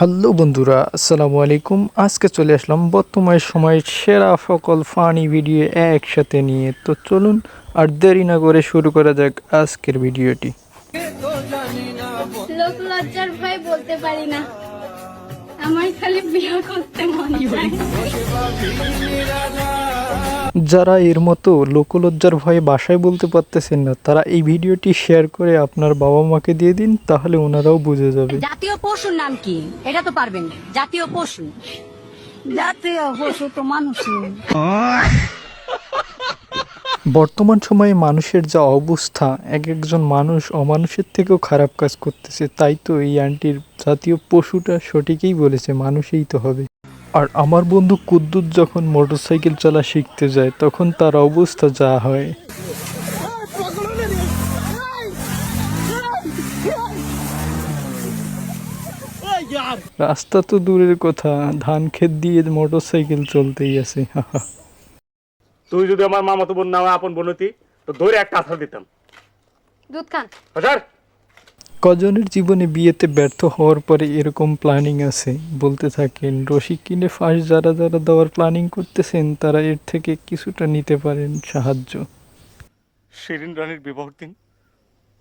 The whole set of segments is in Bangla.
হ্যালো বন্ধুরা, আসসালামু আলাইকুম। আজকে চলে আসলাম বর্তমান সময়ের সেরা সকল ফানি ভিডিও একসাথে নিয়ে। তো চলুন আর দেরি না করে শুরু করা যাক আজকের ভিডিওটি। আমার খালি বিয়ে করতে মনে চায়। যারা এর মতো লোকলজ্জার ভয়ে বাসায় বলতে পারতেছেন না তারা এই ভিডিওটি শেয়ার করে আপনার বাবা মাকে দিয়ে দিন তাহলে ওনারাও বুঝে যাবে। জাতীয় পশুর নাম কি? এটা তো পারবেন। জাতীয় পশু। জাতীয় পশু তো মানুষই। বর্তমান সময়ে মানুষের যা অবস্থা এক একজন মানুষ অমানুষের থেকেও খারাপ কাজ করতেছে তাই তো এই আন্টির জাতীয় পশুটা সঠিকই বলেছে মানুষই তো হবে। আর আমার বন্ধু কুদ্দুত যখন মোটরসাইকেল চালা শিখতে যায় তখন তার অবস্থা যা হয়। রাস্তা তো দূরের কথা ধান ক্ষেত দিয়ে মোটরসাইকেল চলতেই আছে। তুই যদি আমার মামাতো বোন না হয় আপন বোন হতি তো ধরে একটা আছাড় দিতাম। দুধ খান হাজার? কজনের জীবনে বিয়েতে ব্যর্থ হওয়ার পরে এরকম প্ল্যানিং আছে? বলতে থাকেন রসিক কিনে ফার্স্ট যারা যারা দেওয়ার প্ল্যানিং করতেছেন তারা এর থেকে কিছুটা নিতে পারেন সাহায্য। শিরিন রানীর বিবাহর দিন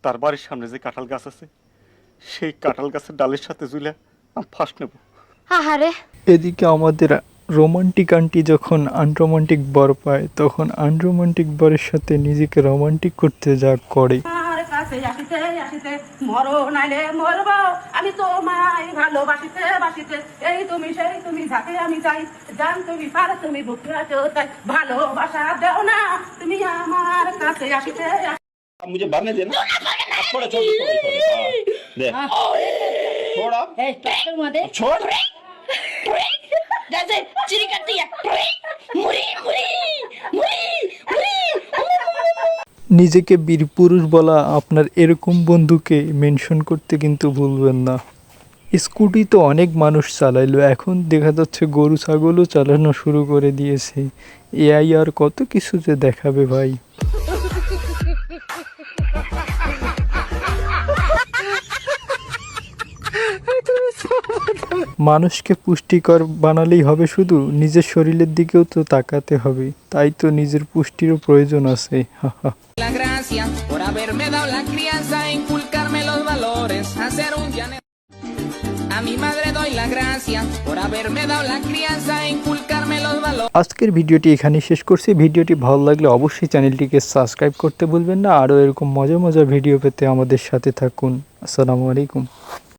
তার বাড়ির সামনে যে কাঁঠাল গাছ আছে সেই কাঁঠাল গাছের ডালের সাথে ঝুলে আমি ফার্স্ট নেব। আহারে। এদিকে আমাদের রোমান্টিক আন্টি যখন আনরোমান্টিক বর পায় তখন আনরোমান্টিক বরের সাথে নিজেকে রোমান্টিক করতে যা করে। কাছে আসিতে আসিতে মরো নাইলে মরব আমি তোমায় ভালোবাসিতে বাসিতে এই তুমি সেই তুমি যাকে আমি চাই জান তুমি পার তুমি বুকে আছো তাই ভালোবাসা দেও না তুমি আমার কাছে আসিতে আসিতে मुझे भरने देना अब थोड़ा छोड़ छोड़ छोड़ दे छोड़ अब এই তোর মধ্যে छोड़ जैसे चिरी करती है मुरी मुरी मुरी নিজেকে বীরপুরুষ বলা আপনার এরকম বন্ধুকে মেনশন করতে কিন্তু ভুলবেন না। স্কুটি তো অনেক মানুষ চালাইলো, এখন দেখা যাচ্ছে গরু, ছাগলও চালানো শুরু করে দিয়েছে। এআই আর কত কিছু যে দেখাবে ভাই। মানুষকে পুষ্টিকর বানালেই হবে শুধু নিজের শরীরের দিকেও তো তাকাতে হবে। তাই তো নিজের পুষ্টিরও প্রয়োজন আছে. আজকের ভিডিওটি এখানে শেষ করছি। ভিডিওটি ভালো লাগলে অবশ্যই চ্যানেলটিকে সাবস্ক্রাইব করতে ভুলবেন না। আরও এরকম মজা মজা ভিডিও পেতে আমাদের সাথে থাকুন। আসসালামু আলাইকুম।